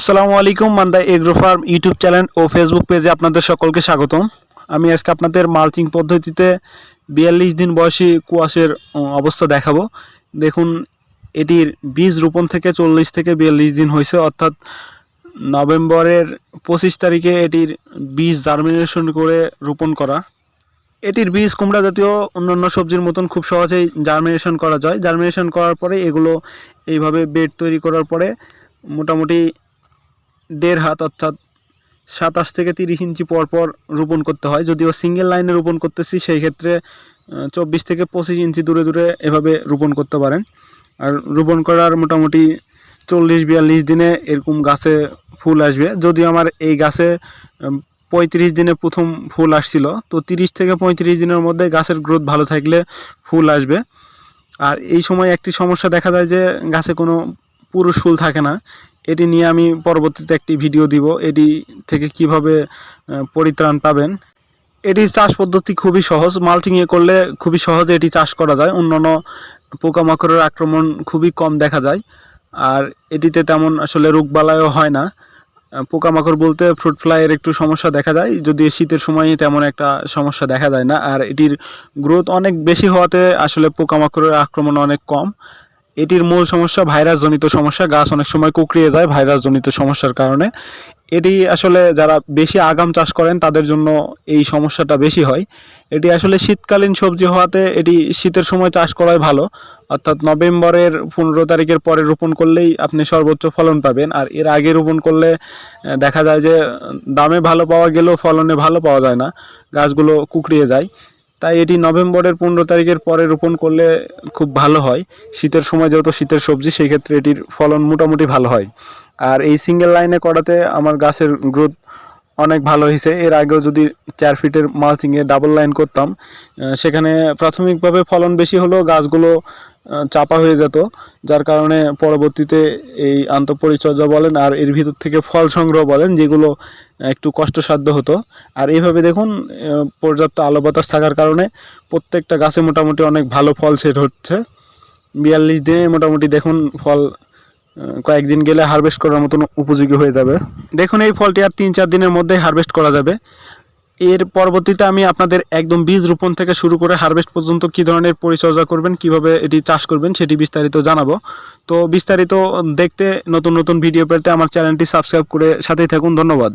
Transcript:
আসসালামু আলাইকুম Manda agro farm YouTube channel ও Facebook পেজে আপনাদের সকলকে স্বাগতম। আমি আজকে আপনাদের মালচিং পদ্ধতিতে বিয়াল্লিশ দিন বয়সী কুয়াশের অবস্থা দেখাবো। দেখুন, এটির বীজ রোপণ থেকে চল্লিশ থেকে বিয়াল্লিশ দিন হয়েছে, অর্থাৎ নভেম্বরের পঁচিশ তারিখে এটির বীজ জার্মিনেশন করে রোপণ করা। এটির বীজ কুমড়া জাতীয় অন্যান্য সবজির মতন খুব সহজেই জার্মিনেশন করা যায়। জার্মিনেশন করার পরে এগুলো এইভাবে বেড তৈরি করার পরে মোটামুটি দেড় হাত অর্থাৎ সাতাশ থেকে তিরিশ ইঞ্চি পর পর রোপণ করতে হয়। যদিও সিঙ্গেল লাইনে রোপণ করতেছি, সেই ক্ষেত্রে চব্বিশ থেকে পঁচিশ ইঞ্চি দূরে দূরে এভাবে রোপণ করতে পারেন। আর রোপণ করার মোটামুটি চল্লিশ বিয়াল্লিশ দিনে এরকম গাছে ফুল আসবে। যদিও আমার এই গাছে পঁয়ত্রিশ দিনে প্রথম ফুল আসছিল, তো তিরিশ থেকে পঁয়ত্রিশ দিনের মধ্যে গাছের গ্রোথ ভালো থাকলে ফুল আসবে। আর এই সময় একটি সমস্যা দেখা যায় যে গাছে কোনো পুরুষ ফুল থাকে না। এটি নিয়ে আমি পরবর্তীতে একটি ভিডিও দিব। এটি থেকে কীভাবে পরিত্রাণ পাবেন। এটি চাষ পদ্ধতি খুবই সহজ। মালচিংয়ে করলে খুবই সহজে এটি চাষ করা যায়। অন্যান্য পোকামাকড়ের আক্রমণ খুবই কম দেখা যায়। আর এটিতে তেমন আসলে রোগবালাইও হয় না। পোকামাকড় বলতে ফ্রুট ফ্লাইয়ের একটু সমস্যা দেখা যায়। যদি শীতের সময় তেমন একটা সমস্যা দেখা যায় না। আর এটির গ্রোথ অনেক বেশি হওয়াতে আসলে পোকামাকড়ের আক্রমণ অনেক কম। এটির মূল সমস্যা ভাইরাসজনিত সমস্যা। গাছ অনেক সময় কুকড়িয়ে যায় ভাইরাসজনিত সমস্যার কারণে। এটি আসলে যারা বেশি আগাম চাষ করেন, তাদের জন্য এই সমস্যাটা বেশি হয়। এটি আসলে শীতকালীন সবজি হওয়াতে এটি শীতের সময় চাষ করাই ভালো। অর্থাৎ নভেম্বরের পনেরো তারিখের পরে রোপণ করলেই আপনি সর্বোচ্চ ফলন পাবেন। আর এর আগে রোপণ করলে দেখা যায় যে, দামে ভালো পাওয়া গেলেও ফলনে ভালো পাওয়া যায় না। গাছগুলো কুকড়িয়ে যায়। তাই এটি নভেম্বরের পনেরো তারিখের পরে রোপণ করলে খুব ভালো হয়। শীতের সময় যেহেতু শীতের সবজি সেই ক্ষেত্রে এটির ফলন মোটামুটি ভালো হয়। আর এই সিঙ্গেল লাইনে করাতে আমার গাছের গ্রোথ অনেক ভালো হয়েছে। এর আগেও যদি চার ফিটের মালচিংয়ে ডাবল লাইন করতাম সেখানে প্রাথমিকভাবে ফলন বেশি হলেও গাছগুলো চাপা হয়ে যেত, যার কারণে পরবর্তীতে এই আন্তঃপরিচর্যা বলেন আর এর ভিতর থেকে ফল সংগ্রহ বলেন, যেগুলো একটু কষ্টসাধ্য হতো। আর এইভাবে দেখুন পর্যাপ্ত আলো বাতাস থাকার কারণে প্রত্যেকটা গাছে মোটামুটি অনেক ভালো ফল সেট হচ্ছে। বিয়াল্লিশ দিনে মোটামুটি দেখুন ফল কয়েকদিন গেলে হারভেস্ট করার মতন উপযোগী হয়ে যাবে। দেখুন এই ফলটি আর তিন চার দিনের মধ্যে হারভেস্ট করা যাবে। এর পরবর্তীতে আমি আপনাদের একদম বীজ রোপণ থেকে শুরু করে হারভেস্ট পর্যন্ত কি ধরনের পরিচর্যা করবেন, কীভাবে এটি চাষ করবেন সেটি বিস্তারিত জানাব। তো বিস্তারিত দেখতে নতুন নতুন ভিডিও পেতে আমার চ্যানেলটি সাবস্ক্রাইব করে সাথেই থাকুন। ধন্যবাদ।